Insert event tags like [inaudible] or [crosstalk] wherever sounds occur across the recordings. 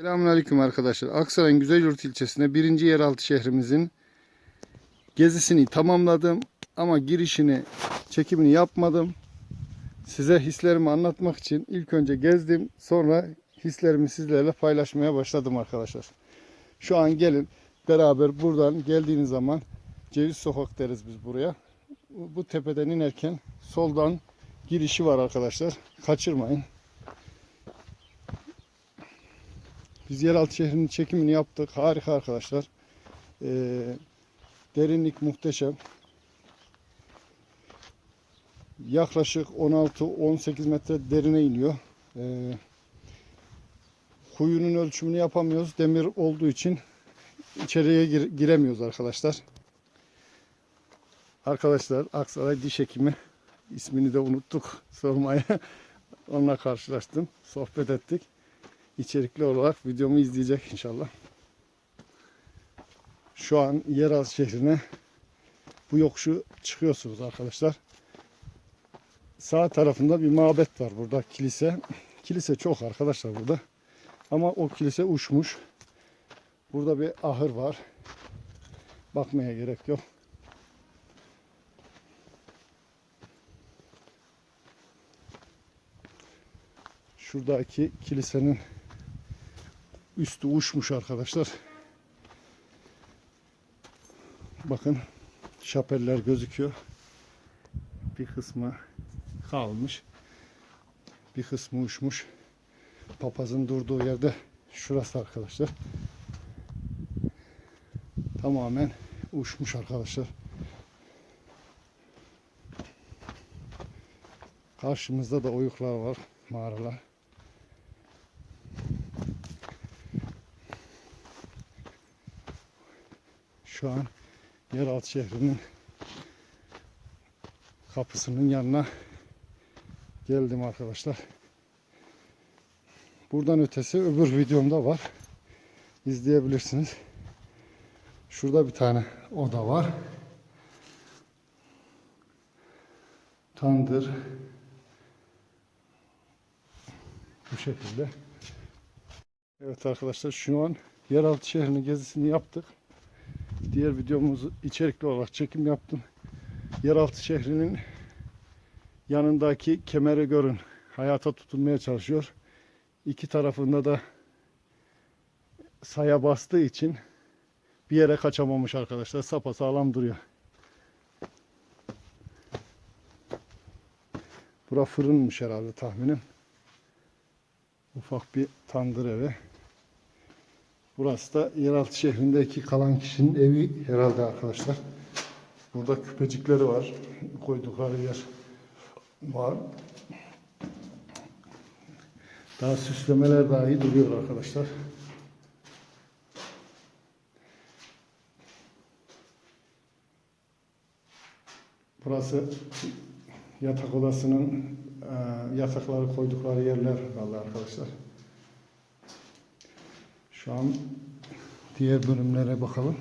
Selamünaleyküm arkadaşlar. Aksaray'ın Güzelyurt ilçesinde birinci yeraltı şehrimizin gezisini tamamladım. Ama girişini, çekimini yapmadım. Size hislerimi anlatmak için ilk önce gezdim. Sonra hislerimi sizlerle paylaşmaya başladım arkadaşlar. Şu an gelin beraber buradan geldiğiniz zaman Ceviz Sokak deriz biz buraya. Bu bu tepeden inerken soldan girişi var arkadaşlar. Kaçırmayın. Biz yeraltı şehrinin çekimini yaptık. Harika arkadaşlar. Ee, derinlik muhteşem. Yaklaşık 16-18 metre derine iniyor. Ee, kuyunun ölçümünü yapamıyoruz. Demir olduğu için içeriye gir- giremiyoruz arkadaşlar. Arkadaşlar Aksaray Diş Hekimi ismini de unuttuk [laughs] sormaya. Onunla karşılaştım. Sohbet ettik içerikli olarak videomu izleyecek inşallah. Şu an Yeraltı şehrine bu yokuşu çıkıyorsunuz arkadaşlar. Sağ tarafında bir mabet var burada kilise. Kilise çok arkadaşlar burada. Ama o kilise uçmuş. Burada bir ahır var. Bakmaya gerek yok. Şuradaki kilisenin üstü uçmuş arkadaşlar. Bakın şapeller gözüküyor. Bir kısmı kalmış. Bir kısmı uçmuş. Papazın durduğu yerde şurası arkadaşlar. Tamamen uçmuş arkadaşlar. Karşımızda da oyuklar var, mağaralar. Şu an yeraltı şehrinin kapısının yanına geldim arkadaşlar. Buradan ötesi öbür videomda var. İzleyebilirsiniz. Şurada bir tane oda var. Tandır. Bu şekilde. Evet arkadaşlar şu an yeraltı şehrinin gezisini yaptık. Diğer videomuzu içerikli olarak çekim yaptım. Yeraltı şehrinin yanındaki kemeri görün. Hayata tutunmaya çalışıyor. İki tarafında da saya bastığı için bir yere kaçamamış arkadaşlar. Sapa sağlam duruyor. Bura fırınmış herhalde tahminim. Ufak bir tandır evi. Burası da yeraltı şehrindeki kalan kişinin evi herhalde arkadaşlar. Burada küpecikleri var. Koydukları yer var. Daha süslemeler dahi duruyor arkadaşlar. Burası yatak odasının e, yatakları koydukları yerler vallahi arkadaşlar. Şu an diğer bölümlere bakalım.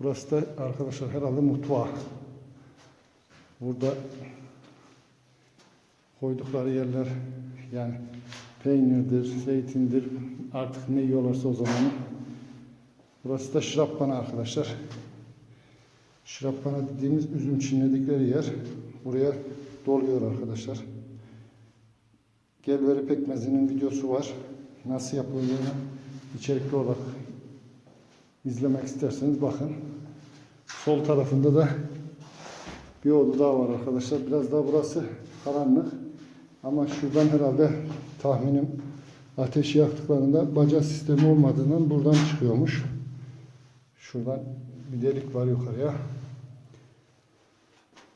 Burası da arkadaşlar herhalde mutfağı. Burada koydukları yerler yani peynirdir, zeytindir artık ne yiyorlarsa o zaman. Burası da şıraphane arkadaşlar. Şıraphane dediğimiz üzüm çinledikleri yer. Buraya doluyor arkadaşlar. Gelveri pekmezinin videosu var. Nasıl yapıldığını içerikli olarak izlemek isterseniz bakın. Sol tarafında da bir oda daha var arkadaşlar. Biraz daha burası karanlık. Ama şuradan herhalde tahminim ateşi yaktıklarında baca sistemi olmadığından buradan çıkıyormuş. Şuradan bir delik var yukarıya.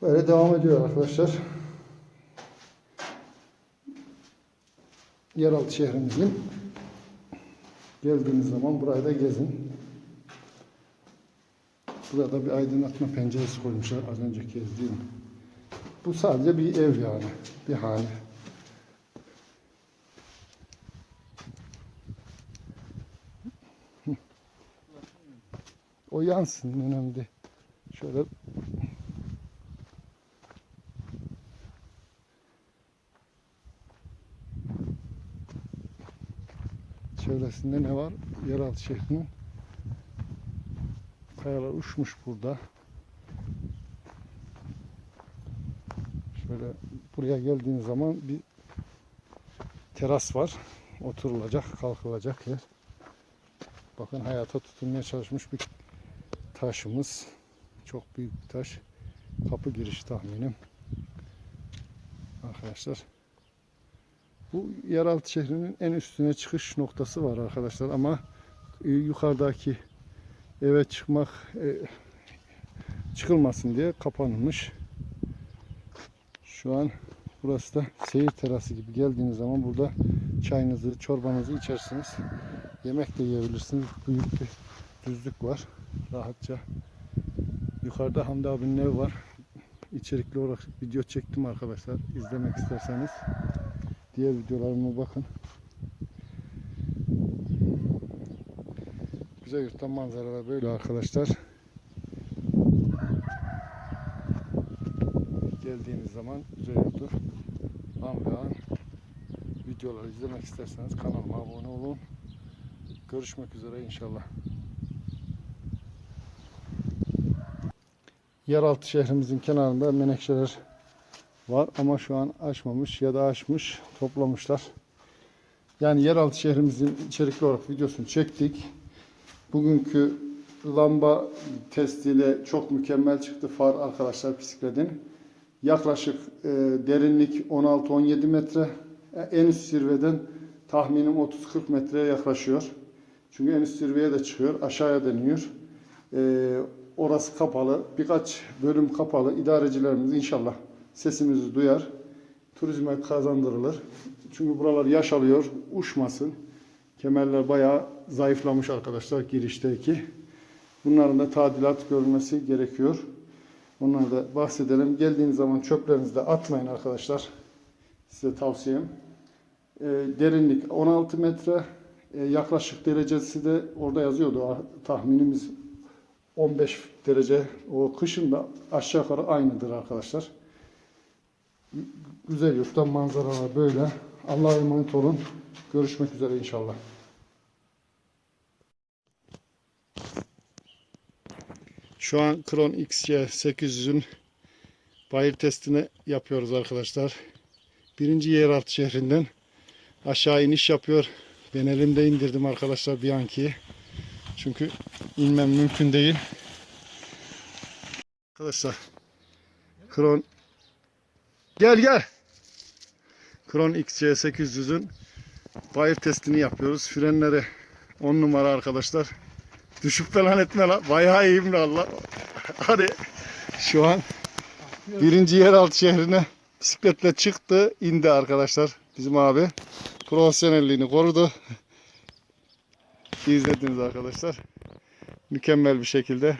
Böyle devam ediyor arkadaşlar. Yeraltı şehrimizin geldiğiniz zaman burayı da gezin. Burada bir aydınlatma penceresi koymuşlar az önce gezdiğim. Bu sadece bir ev yani. Bir hane. O yansın önemli. Şöyle çevresinde ne var? Yeraltı şehrinin kayalar uçmuş burada. Şöyle buraya geldiğiniz zaman bir teras var. Oturulacak, kalkılacak yer. Bakın hayata tutunmaya çalışmış bir taşımız. Çok büyük bir taş. Kapı girişi tahminim. Arkadaşlar. Bu yeraltı şehrinin en üstüne çıkış noktası var arkadaşlar ama e, yukarıdaki eve çıkmak e, çıkılmasın diye kapanmış. Şu an burası da seyir terası gibi geldiğiniz zaman burada çayınızı, çorbanızı içersiniz. Yemek de yiyebilirsiniz. Büyük bir düzlük var. Rahatça. Yukarıda Hamdi abinin evi var. İçerikli olarak video çektim arkadaşlar. İzlemek isterseniz diğer videolarıma bakın. Güzel yurttan manzaralar böyle arkadaşlar. Geldiğiniz zaman güzel yurdu an ve an videoları izlemek isterseniz kanalıma abone olun. Görüşmek üzere inşallah. Yeraltı şehrimizin kenarında menekşeler var ama şu an açmamış ya da açmış toplamışlar. Yani yeraltı şehrimizin içerikli olarak videosunu çektik. Bugünkü lamba testiyle çok mükemmel çıktı far arkadaşlar bisikletin. Yaklaşık e, derinlik 16-17 metre. E, en üst zirveden tahminim 30-40 metreye yaklaşıyor. Çünkü en üst zirveye de çıkıyor. Aşağıya deniyor. E, orası kapalı. Birkaç bölüm kapalı. İdarecilerimiz inşallah sesimizi duyar. Turizme kazandırılır. Çünkü buralar yaş alıyor. Uçmasın. Kemerler bayağı zayıflamış arkadaşlar girişteki. Bunların da tadilat görülmesi gerekiyor. Onları da bahsedelim. Geldiğiniz zaman çöplerinizi de atmayın arkadaşlar. Size tavsiyem. E, derinlik 16 metre. E, yaklaşık derecesi de orada yazıyordu. Ah, Tahminimiz 15 derece. O kışın da aşağı yukarı aynıdır arkadaşlar. Güzel yurttan manzaralar böyle. Allah'a emanet olun. Görüşmek üzere inşallah. Şu an Kron XC 800'ün bayır testini yapıyoruz arkadaşlar. Birinci yeraltı şehrinden aşağı iniş yapıyor. Ben elimde indirdim arkadaşlar Bianchi'yi. Çünkü inmem mümkün değil. Arkadaşlar Kron Gel gel. Kron XC 800'ün bayır testini yapıyoruz. Frenleri 10 numara arkadaşlar. Düşüp falan etme lan. Bayağı iyiyim lan Allah. Hadi. Şu an birinci yeraltı şehrine bisikletle çıktı. indi arkadaşlar. Bizim abi. Profesyonelliğini korudu. İzlediniz arkadaşlar. Mükemmel bir şekilde